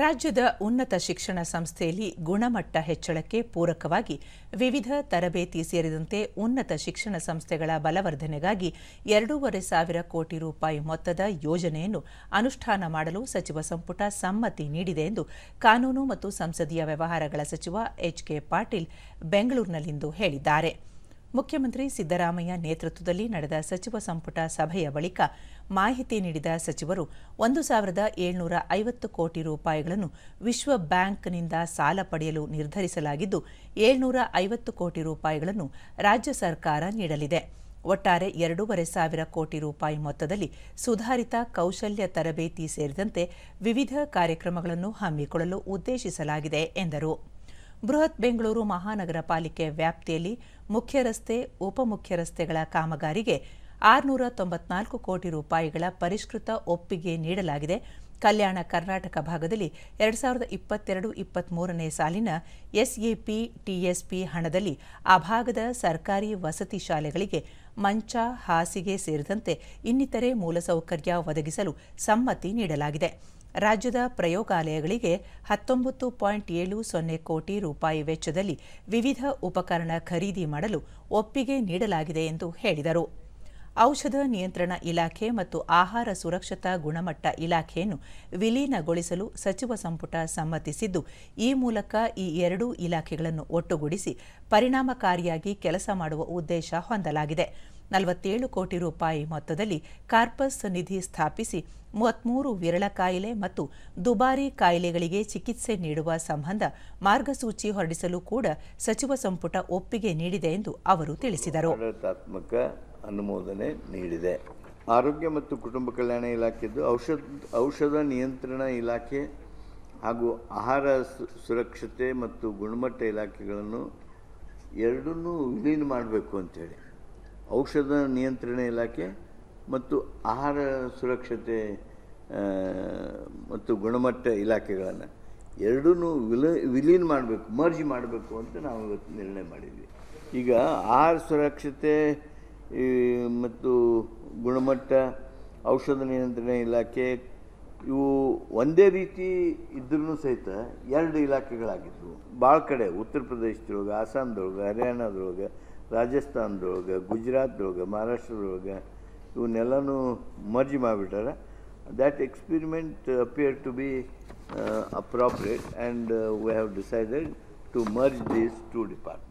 ರಾಜ್ಯದ ಉನ್ನತ ಶಿಕ್ಷಣ ಸಂಸ್ಥೆಯಲ್ಲಿ ಗುಣಮಟ್ಟ ಹೆಚ್ಚಳಕ್ಕೆ ಪೂರಕವಾಗಿ ವಿವಿಧ ತರಬೇತಿ ಸೇರಿದಂತೆ ಉನ್ನತ ಶಿಕ್ಷಣ ಸಂಸ್ಥೆಗಳ ಬಲವರ್ಧನೆಗಾಗಿ ಎರಡೂವರೆ ಸಾವಿರ ಕೋಟಿ ರೂಪಾಯಿ ಮೊತ್ತದ ಯೋಜನೆಯನ್ನು ಅನುಷ್ಠಾನ ಮಾಡಲು ಸಚಿವ ಸಂಪುಟ ಸಮ್ಮತಿ ನೀಡಿದೆ ಎಂದು ಕಾನೂನು ಮತ್ತು ಸಂಸದೀಯ ವ್ಯವಹಾರಗಳ ಸಚಿವ ಎಚ್ಕೆ ಪಾಟೀಲ್ ಬೆಂಗಳೂರಿನಲ್ಲಿಂದು ಹೇಳಿದ್ದಾರೆ. ಮುಖ್ಯಮಂತ್ರಿ ಸಿದ್ದರಾಮಯ್ಯ ನೇತೃತ್ವದಲ್ಲಿ ನಡೆದ ಸಚಿವ ಸಂಪುಟ ಸಭೆಯ ಬಳಿಕ ಮಾಹಿತಿ ನೀಡಿದ ಸಚಿವರು ಒಂದು ಸಾವಿರದ ಏಳ್ನೂರ ಐವತ್ತು ಕೋಟಿ ರೂಪಾಯಿಗಳನ್ನು ವಿಶ್ವ ಬ್ಯಾಂಕ್ನಿಂದ ಸಾಲ ಪಡೆಯಲು ನಿರ್ಧರಿಸಲಾಗಿದ್ದು, ಏಳ್ನೂರ ಐವತ್ತು ಕೋಟಿ ರೂಪಾಯಿಗಳನ್ನು ರಾಜ್ಯ ಸರ್ಕಾರ ನೀಡಲಿದೆ. ಒಟ್ಟಾರೆ ಎರಡೂವರೆ ಸಾವಿರ ಕೋಟಿ ರೂಪಾಯಿ ಮೊತ್ತದಲ್ಲಿ ಸುಧಾರಿತ ಕೌಶಲ್ಯ ತರಬೇತಿ ಸೇರಿದಂತೆ ವಿವಿಧ ಕಾರ್ಯಕ್ರಮಗಳನ್ನು ಹಮ್ಮಿಕೊಳ್ಳಲು ಉದ್ದೇಶಿಸಲಾಗಿದೆ ಎಂದರು. ಬೃಹತ್ ಬೆಂಗಳೂರು ಮಹಾನಗರ ಪಾಲಿಕೆ ವ್ಯಾಪ್ತಿಯಲ್ಲಿ ಮುಖ್ಯ ರಸ್ತೆ ಉಪಮುಖ್ಯ ರಸ್ತೆಗಳ ಕಾಮಗಾರಿಗೆ ಆರುನೂರ ತೊಂಬತ್ನಾಲ್ಕು ಕೋಟಿ ರೂಪಾಯಿಗಳ ಪರಿಷ್ಕೃತ ಒಪ್ಪಿಗೆ ನೀಡಲಾಗಿದೆ. ಕಲ್ಯಾಣ ಕರ್ನಾಟಕ ಭಾಗದಲ್ಲಿ ಎರಡು ಸಾವಿರದ ಇಪ್ಪತ್ತೆರಡು ಇಪ್ಪತ್ಮೂರನೇ ಸಾಲಿನ ಎಸ್ಎಪಿ, ಟಿಎಸ್ಪಿ ಹಣದಲ್ಲಿ ಆ ಭಾಗದ ಸರ್ಕಾರಿ ವಸತಿ ಶಾಲೆಗಳಿಗೆ ಮಂಚ, ಹಾಸಿಗೆ ಸೇರಿದಂತೆ ಇನ್ನಿತರೆ ಮೂಲಸೌಕರ್ಯ ಒದಗಿಸಲು ಸಮ್ಮತಿ ನೀಡಲಾಗಿದೆ. ರಾಜ್ಯದ ಪ್ರಯೋಗಾಲಯಗಳಿಗೆ ಹತ್ತೊಂಬತ್ತು ಪಾಯಿಂಟ್ ಏಳು ಸೊನ್ನೆ ಕೋಟಿ ರೂಪಾಯಿ ವೆಚ್ಚದಲ್ಲಿ ವಿವಿಧ ಉಪಕರಣ ಖರೀದಿ ಮಾಡಲು ಒಪ್ಪಿಗೆ ನೀಡಲಾಗಿದೆ ಎಂದು ಹೇಳಿದರು. ಔಷಧ ನಿಯಂತ್ರಣ ಇಲಾಖೆ ಮತ್ತು ಆಹಾರ ಸುರಕ್ಷತಾ ಗುಣಮಟ್ಟ ಇಲಾಖೆಯನ್ನು ವಿಲೀನಗೊಳಿಸಲು ಸಚಿವ ಸಂಪುಟ ಸಮ್ಮತಿಸಿದ್ದು, ಈ ಮೂಲಕ ಈ ಎರಡೂ ಇಲಾಖೆಗಳನ್ನು ಒಟ್ಟುಗೂಡಿಸಿ ಪರಿಣಾಮಕಾರಿಯಾಗಿ ಕೆಲಸ ಮಾಡುವ ಉದ್ದೇಶ ಹೊಂದಲಾಗಿದೆ. ನಲವತ್ತೇಳು ಕೋಟಿ ರೂಪಾಯಿ ಮೊತ್ತದಲ್ಲಿ ಕಾರ್ಪಸ್ ನಿಧಿ ಸ್ಥಾಪಿಸಿ ಮೂವತ್ಮೂರು ವಿರಳ ಕಾಯಿಲೆ ಮತ್ತು ದುಬಾರಿ ಕಾಯಿಲೆಗಳಿಗೆ ಚಿಕಿತ್ಸೆ ನೀಡುವ ಸಂಬಂಧ ಮಾರ್ಗಸೂಚಿ ಹೊರಡಿಸಲು ಕೂಡ ಸಚಿವ ಸಂಪುಟ ಒಪ್ಪಿಗೆ ನೀಡಿದೆ ಎಂದು ಅವರು ತಿಳಿಸಿದರು. ಅನುಮೋದನೆ ನೀಡಿದೆ. ಆರೋಗ್ಯ ಮತ್ತು ಕುಟುಂಬ ಕಲ್ಯಾಣ ಇಲಾಖೆದ್ದು ಔಷಧ ಔಷಧ ನಿಯಂತ್ರಣ ಇಲಾಖೆ ಹಾಗೂ ಆಹಾರ ಸುರಕ್ಷತೆ ಮತ್ತು ಗುಣಮಟ್ಟ ಇಲಾಖೆಗಳನ್ನು ಎರಡನ್ನೂ ವಿಲೀನ ಮಾಡಬೇಕು ಅಂಥೇಳಿ. ಔಷಧ ನಿಯಂತ್ರಣ ಇಲಾಖೆ ಮತ್ತು ಆಹಾರ ಸುರಕ್ಷತೆ ಮತ್ತು ಗುಣಮಟ್ಟ ಇಲಾಖೆಗಳನ್ನು ಎರಡೂ ವಿಲ, ವಿಲೀನ ಮಾಡಬೇಕು, ಮರ್ಜಿ ಮಾಡಬೇಕು ಅಂತ ನಾವು ಇವತ್ತು ನಿರ್ಣಯ ಮಾಡಿದ್ವಿ. ಈಗ ಆಹಾರ ಸುರಕ್ಷತೆ ಮತ್ತು ಗುಣಮಟ್ಟ, ಔಷಧ ನಿಯಂತ್ರಣ ಇಲಾಖೆ, ಇವು ಒಂದೇ ರೀತಿ ಇದ್ರೂ ಸಹಿತ ಎರಡು ಇಲಾಖೆಗಳಾಗಿದ್ವು. ಭಾಳ ಕಡೆ ಉತ್ತರ ಪ್ರದೇಶದೊಳಗೆ ಆಸಾಮ್ದೊಳಗೆ ಹರಿಯಾಣದೊಳಗೆ ರಾಜಸ್ಥಾನದೊಳಗೆ ಗುಜರಾತ್ದೊಳಗೆ ಮಹಾರಾಷ್ಟ್ರದೊಳಗೆ ಇವನ್ನೆಲ್ಲನೂ ಮರ್ಜಿ ಮಾಡಿಬಿಟ್ಟಾರ. That experiment appear to be appropriate and we have decided to merge these two department